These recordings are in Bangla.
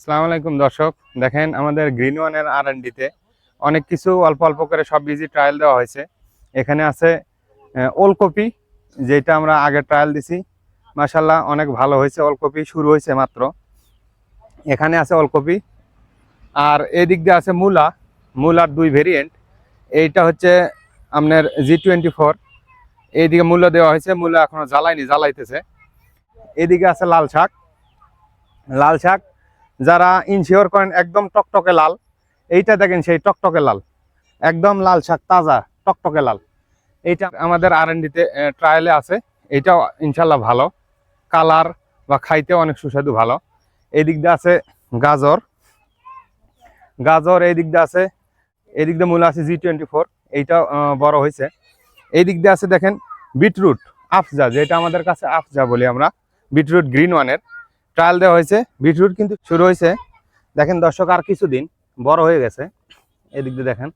আসসালামু আলাইকুম দর্শক। দেখেন আমাদের গ্রিন ওয়ানের আর তে অনেক কিছু অল্প অল্প করে সব বীজই ট্রায়াল দেওয়া হয়েছে। এখানে আছে ওলকপি, যেটা আমরা আগে ট্রায়াল দিছি। মাসাল্লাহ অনেক ভালো হয়েছে ওলকপি, শুরু হয়েছে মাত্র। এখানে আছে ওলকপি। আর এদিক দিয়ে আছে মূলা। মূলার দুই ভেরিয়েন্ট এইটা হচ্ছে আপনার জি টোয়েন্টি ফোর এইদিকে মূল্য দেওয়া হয়েছে মূল্য এখনও জ্বালায়নি, জ্বালাইতেছে। এদিকে আছে লাল শাক। লাল শাক যারা ইনশিওর করেন একদম টকটকে লাল এইটা দেখেন সেই টকটকে লাল একদম লাল শাক তাজা টকটকে লাল। এইটা আমাদের আর এনডিতে ট্রায়ালে আছে এইটাও ইনশাল্লাহ ভালো। কালার বা খাইতে অনেক সুস্বাদু ভালো। এই দিক দিয়ে আছে গাজর। গাজর এই দিক দিয়ে আছে এই দিক দিয়ে মূল আছে জি টোয়েন্টি ফোর এইটাও আহ, বড় হয়েছে। এই দিক দিয়ে আছে দেখেন বিটরুট আফজা যেটা আমাদের কাছে আফজা বলি আমরা বিটরুট গ্রিন ওয়ানের। ট্রায়াল দেওয়া হয়েছে বিটরুট কিন্তু শুরু হয়েছে। দেখেন দর্শক, আর কিছুদিন বড় হয়ে গেছে। এদিক দিয়ে দেখেন,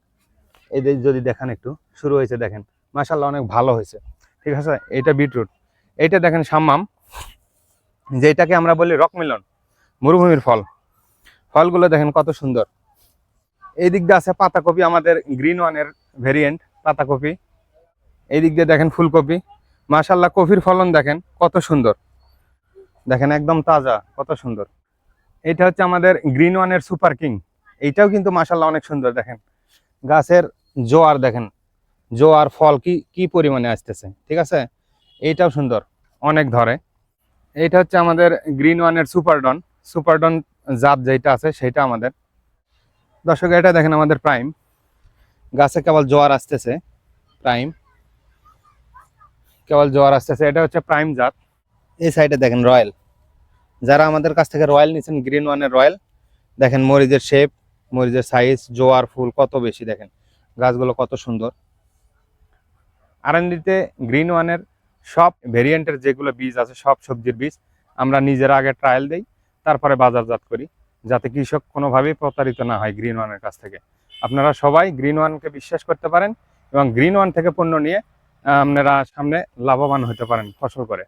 এদিক যদি দেখেন একটু, শুরু হয়েছে দেখেন। মাসাল্লাহ অনেক ভালো হয়েছে। ঠিক আছে এইটা বিটরুট এইটা দেখেন সাম্মাম, যেটাকে আমরা বলি রকমিলন মরুভূমির ফল। ফলগুলো দেখেন কত সুন্দর। এই দিক দিয়ে আছে পাতাকপি, আমাদের গ্রিন ওয়ানের ভেরিয়েন্ট পাতাকপি। এই দিক দিয়ে দেখেন ফুলকপি। মাশাল্লাহ কফির ফলন দেখেন কত সুন্দর। দেখেন একদম তাজা, কত সুন্দর। এটা হচ্ছে আমাদের গ্রিন ওয়ানের সুপার কিং। এইটাও কিন্তু মাশাল্লাহ অনেক সুন্দর, দেখেন। গাছের জোয়ার, দেখেন। জোয়ার, ফল কি কি পরিমাণে আসতেছে, ঠিক আছে? এইটাও সুন্দর, অনেক ধরে। এইটা হচ্ছে আমাদের গ্রিন ওয়ানের সুপারডন। সুপারডন জাত যেটা আছে, সেটা আমাদের। দর্শক, এটা দেখেন আমাদের প্রাইম। গাছে কেবল জোয়ার আসতেছে, প্রাইম। কেবল জোয়ার আসতেছে, এটা হচ্ছে প্রাইম জাত। এই সাইডে দেখেন রয়্যাল যারা আমাদের কাছ থেকে রয়্যাল নিছেন গ্রিন ওয়ানের রয়্যাল দেখেন মরিচের শেপ মরিচের সাইজ জোয়ার ফুল কত বেশি দেখেন। গাছগুলো কত সুন্দর। আরান্ডিতে গ্রিন ওয়ানের সব ভেরিয়েন্টের যেগুলো বীজ আছে, সব সবজির বীজ আমরা নিজেরা আগে ট্রায়াল দেই, তারপরে বাজারজাত করি, যাতে কৃষক কোনোভাবেই প্রতারিত না হয় গ্রিন ওয়ানের কাছ থেকে। আপনারা সবাই গ্রিন ওয়ানকে বিশ্বাস করতে পারেন এবং গ্রিন ওয়ান থেকে পণ্য নিয়ে আপনারা সামনে লাভবান হতে পারেন ফসল করে।